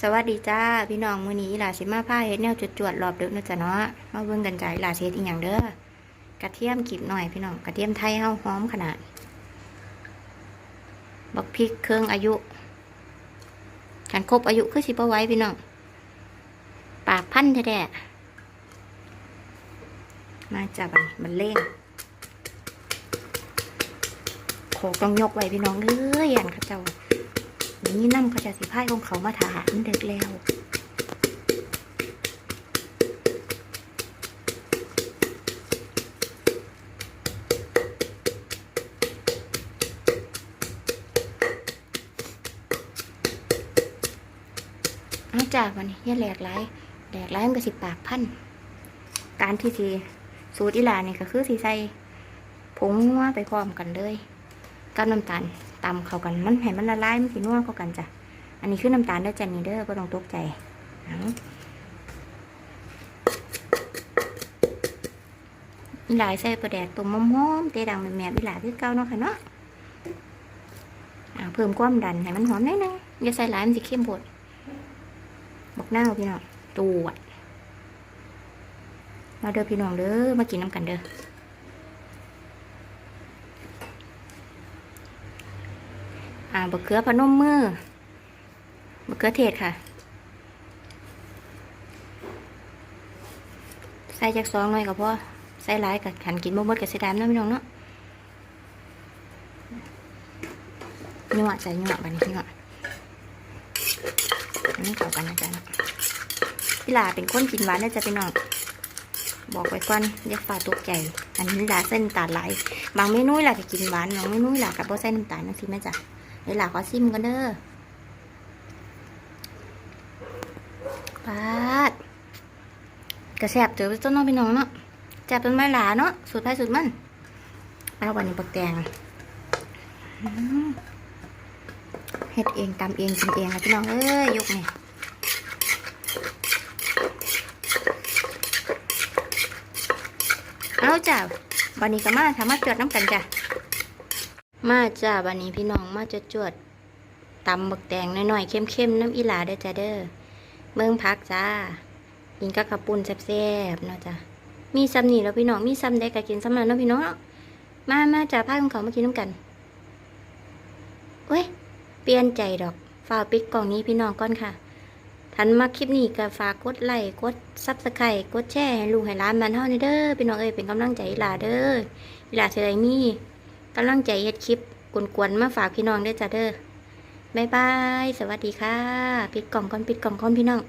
สวัสดีจ้าพี่น้องมื้อนี้อีหลาสิมาพาเฮ็ดแนวจวดๆรอบดึกนาะจ้ะเนาะมาเบิ่งกันจ้าอีหลาเฮ็ดอีหยังเด้อกระเทียมกีบหน่อยพี่น้องกระเทียมไทยเฮาหอมขนาดบักพริกเครื่องอายุกันครบอายุคือสิบ่ไว้พี่น้องปากพันแท้ๆมาจ้าบัดนี้มันเล่งโขกต้องยกไว้พี่น้องเอ้ยยันเขาเจ้า นี่น้ำเขาจะสิพายของเขามาถามันเด็กแล้วเอาจ้าวันนี้ย่าแหลกไหลแหลกไหลมันก็สิปากพันการที่สีสูตรอีหลานี่ก็คือสีใส่ผงนัวไปพร้อมกันเลย กับน้ำตาลตำเข้ากัน มันให้มันละลายมันสินัวเข้ากันจ้ะ อันนี้คือน้ำตาลเด้อจ้ะนี่เด้อก็ต้องตกใจอีหลายใส่ปลาแดกตัวมมอมๆเตดังแม่ๆอีหลาคือเก่าเนาะค่ะเนาะเพิ่มความดันให้มันหอมหนิดนึงอย่าใส่หลายมันสิเข้มโพดบอกหน้าพี่น้องตูดมาเด้อพี่น้องเด้อมากินน้ำกันเด้อ อ่าบะเขือพนมมือบะเขือเทศค่ะ ใส่จากซองหน่อยก็พอใส่หลายกับขันกินบ่หมดกับเสียดายเนาะพี่น้องเนาะหยวดใส่หยวดบัดนี้หยวดอันนี้เข้ากันนะจ๊ะพี่ลาเป็นคนกินหวานนะจ๊ะพี่น้องบอกไว้ก่อนอย่าฝ่าตกใจ อันนี้ลาเส้นตาลไหลายบางเมนูหลาก็กินหวานบางเมนูหลากับโบใส่น้ำตาลนั่นสิแม่จ้ะ เดี๋ยวหลาขอซิมกันเด้อปาดกระแสบเจอต้นน้องพี่น้องเนาะแจับเป็นไม้หลาเนาะสูตรไผ่สูตรมันเอาวันนี้ปักแตงเฮ็ดเองตำเองกินเองค่ะพี่น้องเอ้ยยกนี่เอาจ้าวันนี้ก็มาทำมาจวดน้ำกันจ้ะ มาจ้าวันนี้พี่น้องมาจวดจวดตำบักแตงหน่อยๆเข้มๆน้ำอีหลาเด้จ้าเด้อเมืองพักจ้ากินกับกระปุ่นแซ่บๆเนาะจ้ะมีซ้ำนี่แล้วพี่น้องมีซ้ำได้ก็กินซ้ำนั้นเนาะพี่น้องมามาจ้าพาของเขามากินน้ำกันเว้ยเปลี่ยนใจดอกฝากปิดกล่องนี้พี่น้องก่อนค่ะทันมาคลิปนี้ก็ฝากกดไลค์กดซับสไครต์กดแชร์ให้ลูกให้ร้านมันเท่านี้เด้อพี่น้องเอ้ยเป็นกำลังใจอีหลาเด้ออีหลาเสไดมี กำลังใจเฮ็ดคลิปกวนๆมาฝากพี่น้องได้จ้าเด้อบ๊ายบาย สวัสดีค่ะ ปิดกล่องก่อนปิดกล่องก่อนพี่น้อง